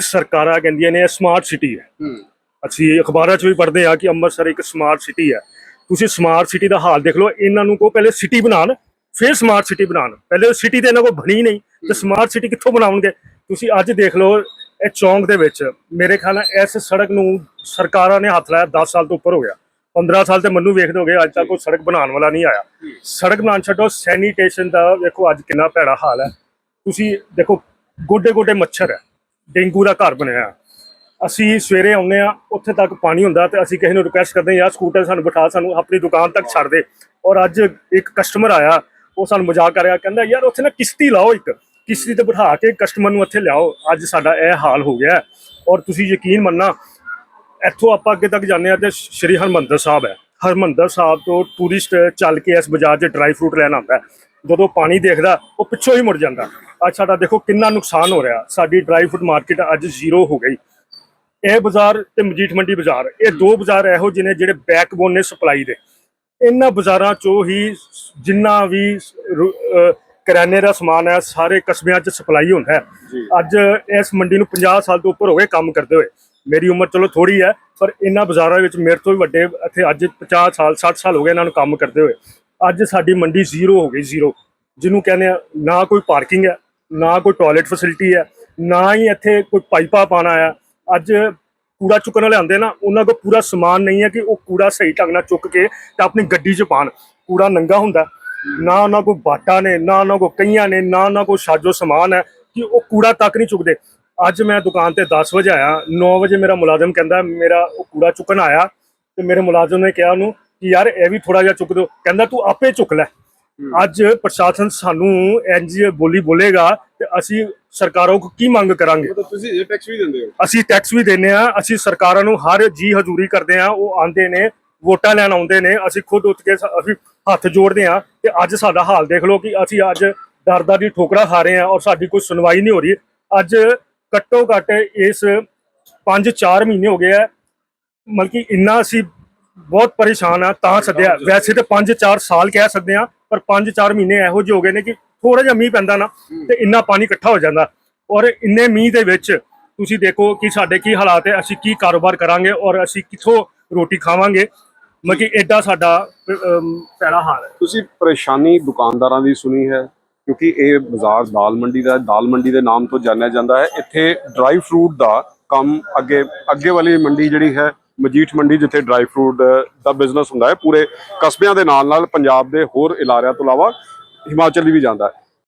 ਸਰਕਾਰਾਂ ਕਹਿੰਦੀਆਂ ਨੇ ਸਮਾਰਟ ਸਿਟੀ ਹੈ। ਅਸੀਂ ਅਖਬਾਰਾਂ 'ਚ ਵੀ ਪੜ੍ਹਦੇ ਆ ਕਿ ਅੰਮ੍ਰਿਤਸਰ ਇੱਕ ਸਮਾਰਟ ਸਿਟੀ ਹੈ। ਤੁਸੀਂ ਸਮਾਰਟ ਸਿਟੀ ਦਾ ਹਾਲ ਦੇਖ ਲਓ ਇਹਨਾਂ ਨੂੰ ਕੋ ਪਹਿਲੇ ਸਿਟੀ ਬਣਾਉਣ ਫਿਰ ਸਮਾਰਟ ਸਿਟੀ ਬਣਾਉਣ। ਪਹਿਲੇ ਸਿਟੀ ਤੇ ਇਹਨਾਂ ਕੋਲ ਬਣੀ ਨਹੀਂ ਤੇ ਸਮਾਰਟ ਸਿਟੀ ਕਿੱਥੋਂ ਬਣਾਉਣਗੇ? ਤੁਸੀਂ ਅੱਜ ਦੇਖ ਲਓ ਇਹ ਚੌਂਕ ਦੇ ਵਿੱਚ ਮੇਰੇ ਖਿਆਲ ਨਾਲ ਇਸ ਸੜਕ ਨੂੰ ਸਰਕਾਰਾਂ ਨੇ ਹੱਥ ਲਾਇਆ 10 ਸਾਲ ਤੋਂ ਉੱਪਰ ਹੋ ਗਿਆ। 15 ਸਾਲ ਤੇ ਮੈਨੂੰ ਵੇਖਦੇ ਹੋਗੇ ਅੱਜ ਤੱਕ ਕੋਈ ਸੜਕ ਬਣਾਉਣ ਵਾਲਾ ਨਹੀਂ ਆਇਆ। ਸੜਕ ਬਣਾਉਣ ਛੱਡੋ ਸੈਨੀਟੇਸ਼ਨ ਦਾ ਵੇਖੋ ਅੱਜ ਕਿੰਨਾ ਭੈੜਾ ਹਾਲ ਹੈ। ਤੁਸੀਂ ਦੇਖੋ ਗੋਡੇ ਗੋਡੇ ਮੱਛਰ ਹੈ। ਡੇਂਗੂ ਦਾ ਘਰ ਬਣਿਆ ਅਸੀਂ ਸਵੇਰੇ ਆਉਂਦੇ ਆ ਉੱਥੇ ਤੱਕ ਪਾਣੀ ਹੁੰਦਾ ਤੇ ਅਸੀਂ ਕਿਸੇ ਨੂੰ ਰਿਕੁਐਸਟ ਕਰਦੇ ਯਾਰ ਸਕੂਟਰ ਸਾਨੂੰ ਬਿਠਾ, ਸਾਨੂੰ ਆਪਣੀ ਦੁਕਾਨ ਤੱਕ ਛੱਡ ਦੇ। ਔਰ ਅੱਜ ਇੱਕ ਕਸਟਮਰ ਆਇਆ, ਉਹ ਸਾਨੂੰ ਮਜ਼ਾਕ ਕਰ ਰਿਹਾ, ਕਹਿੰਦਾ, ਯਾਰ, ਉੱਥੇ ਨਾ ਕਿਸ਼ਤੀ ਲਾਓ ਇੱਕ, ਕਿਸ਼ਤੀ ਤੇ ਬਿਠਾ ਕੇ ਕਸਟਮਰ ਨੂੰ ਇੱਥੇ ਲਿਆਓ। ਅੱਜ ਸਾਡਾ ਇਹ ਹਾਲ ਹੋ ਗਿਆ ਔਰ ਤੁਸੀਂ ਯਕੀਨ ਮੰਨਣਾ, ਇੱਥੋਂ ਆਪਾਂ ਅੱਗੇ ਤੱਕ ਜਾਂਦੇ ਆ ਤੇ ਸ਼੍ਰੀ ਹਰਮੰਦਰ ਸਾਹਿਬ ਹੈ। ਹਰਮੰਦਰ ਸਾਹਿਬ ਤੋਂ ਟੂਰਿਸਟ ਚੱਲ ਕੇ ਇਸ ਬਾਜ਼ਾਰ 'ਚ ਡਰਾਈ ਫਰੂਟ ਲੈਣ ਆਉਂਦਾ ਜਦੋਂ ਪਾਣੀ ਦੇਖਦਾ ਉਹ ਪਿੱਛੋਂ ਹੀ ਮੁੜ ਜਾਂਦਾ। ਅੱਜ ਸਾਡਾ ਦੇਖੋ ਕਿੰਨਾ ਨੁਕਸਾਨ ਹੋ ਰਿਹਾ। ਸਾਡੀ ਡਰਾਈ ਫਰੂਟ ਮਾਰਕੀਟ ਅੱਜ ਜ਼ੀਰੋ ਹੋ ਗਈ। ਇਹ ਬਾਜ਼ਾਰ ਤੇ ਮਜੀਠ ਮੰਡੀ ਬਾਜ਼ਾਰ ਇਹ ਦੋ ਬਾਜ਼ਾਰ ਇਹੋ ਜਿਹੇ ਨੇ ਜਿਹੜੇ ਬੈਕਬੋਨ ਨੇ ਸਪਲਾਈ ਦੇ। ਇਹਨਾਂ ਬਾਜ਼ਾਰਾਂ ਚੋਂ ਹੀ ਜਿੰਨਾ ਵੀ ਕਰਿਆਨੇ ਦਾ ਸਮਾਨ ਹੈ ਸਾਰੇ ਕਸਬਿਆਂ 'ਚ ਸਪਲਾਈ ਹੁੰਦਾ ਹੈ। ਅੱਜ ਇਸ ਮੰਡੀ ਨੂੰ 50 ਸਾਲ ਤੋਂ ਉੱਪਰ ਹੋ ਗਏ ਕੰਮ ਕਰਦੇ ਹੋਏ। ਮੇਰੀ ਉਮਰ ਚਲੋ ਥੋੜੀ ਹੈ ਪਰ ਇਹਨਾਂ ਬਾਜ਼ਾਰਾਂ ਵਿੱਚ ਮੇਰੇ ਤੋਂ ਵੀ ਵੱਡੇ ਇੱਥੇ ਅੱਜ 50 ਸਾਲ 60 ਸਾਲ ਹੋ ਗਏ ਇਹਨਾਂ ਨੂੰ ਕੰਮ ਕਰਦੇ ਹੋਏ। ਅੱਜ ਸਾਡੀ ਮੰਡੀ ਜ਼ੀਰੋ ਹੋ ਗਈ ਜ਼ੀਰੋ ਜਿਹਨੂੰ ਕਹਿੰਦੇ ਆ, ਨਾ ਕੋਈ ਪਾਰਕਿੰਗ ਹੈ, ਨਾ ਕੋਈ ਟਾਇਲਟ ਫੈਸਿਲਿਟੀ ਹੈ, ਨਾ ਹੀ ਇੱਥੇ ਕੋਈ ਪਾਈਪਾਂ ਪਾਣਾ ਆ ਅੱਜ ਕੂੜਾ ਚੁੱਕਣ ਵਾਲੇ ਆਉਂਦੇ ਨਾ, ਉਹਨਾਂ ਕੋਲ ਪੂਰਾ ਸਮਾਨ ਨਹੀਂ ਹੈ ਕਿ ਉਹ ਕੂੜਾ ਸਹੀ ਢੰਗ ਨਾਲ ਚੁੱਕ ਕੇ ਤੇ ਆਪਣੀ ਗੱਡੀ 'ਚ ਪਾਣ ਕੂੜਾ ਨੰਗਾ ਹੁੰਦਾ ਨਾ ਉਹਨਾਂ ਕੋਲ ਬਾਟਾ ਨੇ, ਨਾ ਉਹਨਾਂ ਕੋਲ ਕਈਆਂ ਨੇ, ਨਾ ਉਹਨਾਂ ਕੋਲ ਸਾਜੋ ਸਮਾਨ ਹੈ ਕਿ ਉਹ ਕੂੜਾ ਤੱਕ ਨਹੀਂ ਚੁੱਕਦੇ। ਅੱਜ ਮੈਂ ਦੁਕਾਨ ਤੇ 10 ਵਜੇ ਆਇਆ 9 ਵਜੇ ਮੇਰਾ ਮੁਲਾਜ਼ਮ ਕਹਿੰਦਾ, ਮੇਰਾ ਉਹ ਕੂੜਾ ਚੁੱਕਣ ਆਇਆ। ਤੇ ਮੇਰੇ ਮੁਲਾਜ਼ਮ ਨੇ ਕਿਹਾ ਉਹਨੂੰ ਕਿ, ਯਾਰ ਇਹ ਵੀ ਥੋੜਾ ਜਿਹਾ ਚੁੱਕ ਦਿਓ। ਕਹਿੰਦਾ, ਤੂੰ ਆਪੇ ਚੁੱਕ ਲੈ। ਅੱਜ ਪ੍ਰਸ਼ਾਸਨ ਸਾਨੂੰ ਇੰਜ ਬੋਲੀ ਬੋਲੇਗਾ ਤੇ ਅਸੀਂ ਸਰਕਾਰਾਂ ਕੋਲ ਕੀ ਮੰਗ ਕਰਾਂਗੇ? ਮਤਲਬ ਤੁਸੀਂ ਇਹ ਟੈਕਸ ਵੀ ਦਿੰਦੇ ਹੋ? ਅਸੀਂ ਟੈਕਸ ਵੀ ਦਿੰਨੇ ਆ ਅਸੀਂ ਸਰਕਾਰਾਂ ਨੂੰ ਹਰ ਜੀ ਹਜ਼ੂਰੀ ਕਰਦੇ ਆ ਉਹ ਆਂਦੇ ਨੇ ਵੋਟਾਂ ਲੈਣ ਆਉਂਦੇ ਨੇ ਅਸੀਂ ਖੁਦ ਉੱਠ ਕੇ ਅਸੀਂ ਹੱਥ ਜੋੜਦੇ ਆ ਤੇ ਅੱਜ ਸਾਡਾ ਹਾਲ ਦੇਖ ਲਓ ਕਿ ਅਸੀਂ ਅੱਜ ਦਰਦਾਂ ਦੀ ਠੋਕਰਾਂ ਖਾ ਰਹੇ ਆ ਔਰ ਸਾਡੀ ਕੋਈ ਸੁਣਵਾਈ ਨਹੀਂ ਹੋ ਰਹੀ। ਅੱਜ ਘੱਟੋ ਘੱਟ ਇਸ 5-4 ਮਹੀਨੇ ਹੋ ਗਏ ਆ ਮਤਲਬ ਕਿ ਇੰਨਾ ਅਸੀਂ ਬਹੁਤ ਪਰੇਸ਼ਾਨ ਆ ਤਾਂ ਸੱਦਿਆ। ਵੈਸੇ ਤੇ 5-4 ਸਾਲ ਕਹਿ ਸਕਦੇ ਆ ਪਰ 5-4 ਮਹੀਨੇ ਇਹੋ ਜਿਹੇ ਹੋ ਗਏ ਨੇ ਕਿ ਥੋੜਾ ਜਿਹਾ ਮੀਂਹ ਪੈਂਦਾ ਨਾ ਤੇ ਇੰਨਾ ਪਾਣੀ ਇਕੱਠਾ ਹੋ ਜਾਂਦਾ। ਔਰ ਇੰਨੇ ਮੀਂਹ ਦੇ ਵਿੱਚ ਤੁਸੀਂ ਦੇਖੋ ਕਿ ਸਾਡੇ ਕੀ ਹਾਲਾਤ ਹੈ ਅਸੀਂ ਕੀ ਕਾਰੋਬਾਰ ਕਰਾਂਗੇ ਔਰ ਅਸੀਂ ਕਿੱਥੋਂ ਰੋਟੀ ਖਾਵਾਂਗੇ। ਮਤਲਬ ਕਿ ਐਡਾ ਸਾਡਾ ਪੈੜਾ ਹਾਲ ਹੈ। ਤੁਸੀਂ ਪਰੇਸ਼ਾਨੀ ਦੁਕਾਨਦਾਰਾਂ ਦੀ ਸੁਣੀ ਹੈ ਕਿਉਂਕਿ ਇਹ ਬਾਜ਼ਾਰ ਦਾਲ ਮੰਡੀ ਦਾ। ਦਾਲ ਮੰਡੀ ਦੇ ਨਾਮ ਤੋਂ ਜਾਣਿਆ ਜਾਂਦਾ ਹੈ। ਇੱਥੇ ਡਰਾਈ ਫਰੂਟ ਦਾ ਕੰਮ ਅੱਗੇ ਅੱਗੇ ਵਾਲੀ ਮੰਡੀ ਜਿਹੜੀ ਹੈ ਮਜੀਠ ਮੰਡੀ, ਜਿੱਥੇ ਡਰਾਈ ਫਰੂਟ ਦਾ ਬਿਜ਼ਨਸ ਹੁੰਦਾ ਹੈ, ਪੂਰੇ ਕਸਬਿਆਂ ਦੇ ਨਾਲ ਨਾਲ ਪੰਜਾਬ ਦੇ ਹੋਰ ਇਲਾਕਿਆਂ ਤੋਂ ਇਲਾਵਾ ਹਿਮਾਚਲ ਵੀ ਜਾਂਦਾ ਹੈ।